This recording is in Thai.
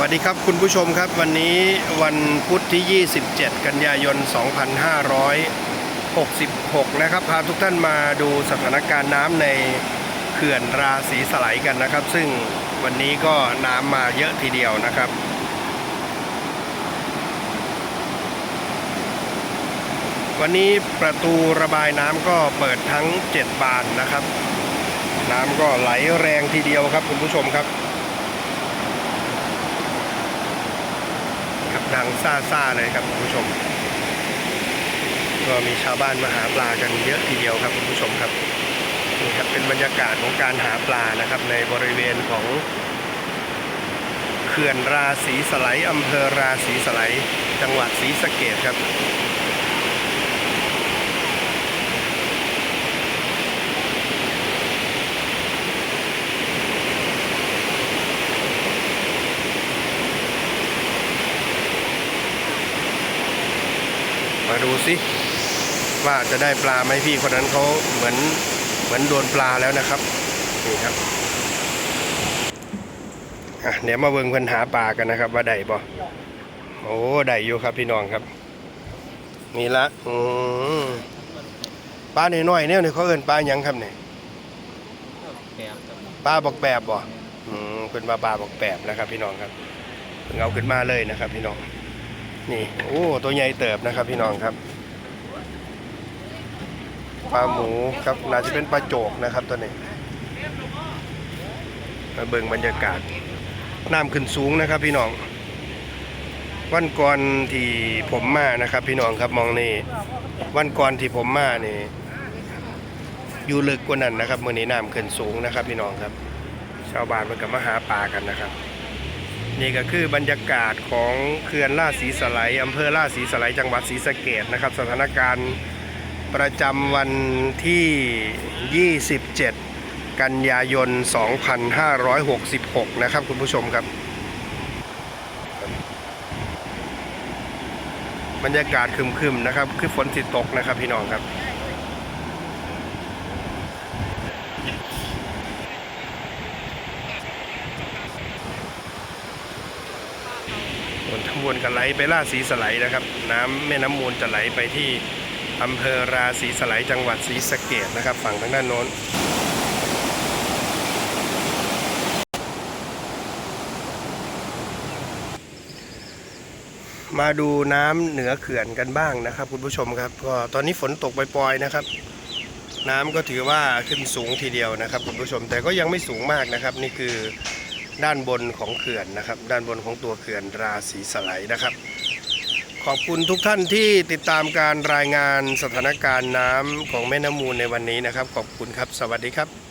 วัสดีครับคุณผู้ชมครับวันนี้วันพุธที่ 27 กันยายน 2566 นะครับ พาทุกท่านมาดูสถานการณ์น้ำในเขื่อนราศีสไลกันนะครับ ซึ่งวันนี้ก็น้ำมาเยอะทีเดียวนะครับวันนี้ประตูระบายน้ำก็เปิดทั้ง 7 บานนะครับ น้ำก็ไหลแรงทีเดียวครับคุณผู้ชมครับ ครับดังซ่าซ่าเลยครับคุณผู้ชม ก็มีชาวบ้านมาหาปลากันเยอะทีเดียวครับคุณผู้ชมครับนี่ครับเป็นบรรยากาศของการหาปลานะครับ ในบริเวณของเขื่อนราศีสไลด์อำเภอราศีสไลด์จังหวัดศรีสะเกดครับ มาดูสิว่าจะได้ปลาไหมพี่คนนั้นเขาเหมือนเหมือนโดนปลาแล้วนะครับนี่ครับเดี๋ยวมาเบิ่งเพิ่นหาปลากันนะครับ ว่าได้บ่โอ้ได้อยู่ครับพี่น้องครับนี่ละอืมปลาหน่อยๆเนี่ยนี่เขาเอิ้นปลาหยังครับเนี่ยปลาบอกแปบบ่อืมเป็นปลาปลาบอกแปบนะครับ พี่น้องครับเพิ่งเอาขึ้นมาเลยนะครับ พี่น้อง นี่ โอ้ ตัวใหญ่เติบนะครับพี่น้องครับปลาหมูครับน่าจะเป็นปลาโจกนะครับตัวนี้มาเบิ่งบรรยากาศน้ำขึ้นสูงนะครับพี่น้อง วันก่อนที่ผมมานะครับ พี่น้องครับมองนี่วันก่อนที่ผมมานี่อยู่ลึกกว่านั้นนะครับเมื่อนี้น้ำขึ้นสูงนะครับ พี่น้องครับ ชาวบ้านมันก็มาหาปลากันนะครับ นี่ก็คือบรรยากาศของเขื่อนล่าศรีสไลด์อำเภอล่าศรีสไลด์จังหวัดศรีสะเกดนะครับ สถานการณ์ประจำวันที่ 27 กันยายน 2566 นะครับคุณผู้ชมครับ บรรยากาศคึมๆนะครับ คือฝนสิดตกนะครับพี่น้องครับ นทั้งบนก็ไหลไปล่าสีสไลด์นะครับ น้ำแม่น้ำมูลจะไหลไปที่อำเภอราศีสไลด์จังหวัดศรีสะเกดนะครับ ฝั่งทางด้านโน้นมาดูน้ำเหนือเขื่อนกันบ้างนะครับ คุณผู้ชมครับก็ตอนนี้ฝนตกปล่อยๆนะครับ น้ำก็ถือว่าขึ้นสูงทีเดียวนะครับ คุณผู้ชมแต่ก็ยังไม่สูงมากนะครับ นี่คือ ด้านบนของเขื่อนนะครับ ด้านบนของตัวเขื่อนราศีสไลด์นะครับ ขอบคุณทุกท่านที่ติดตามการรายงานสถานการณ์น้ำของแม่น้ำมูลในวันนี้นะครับ ขอบคุณครับ สวัสดีครับ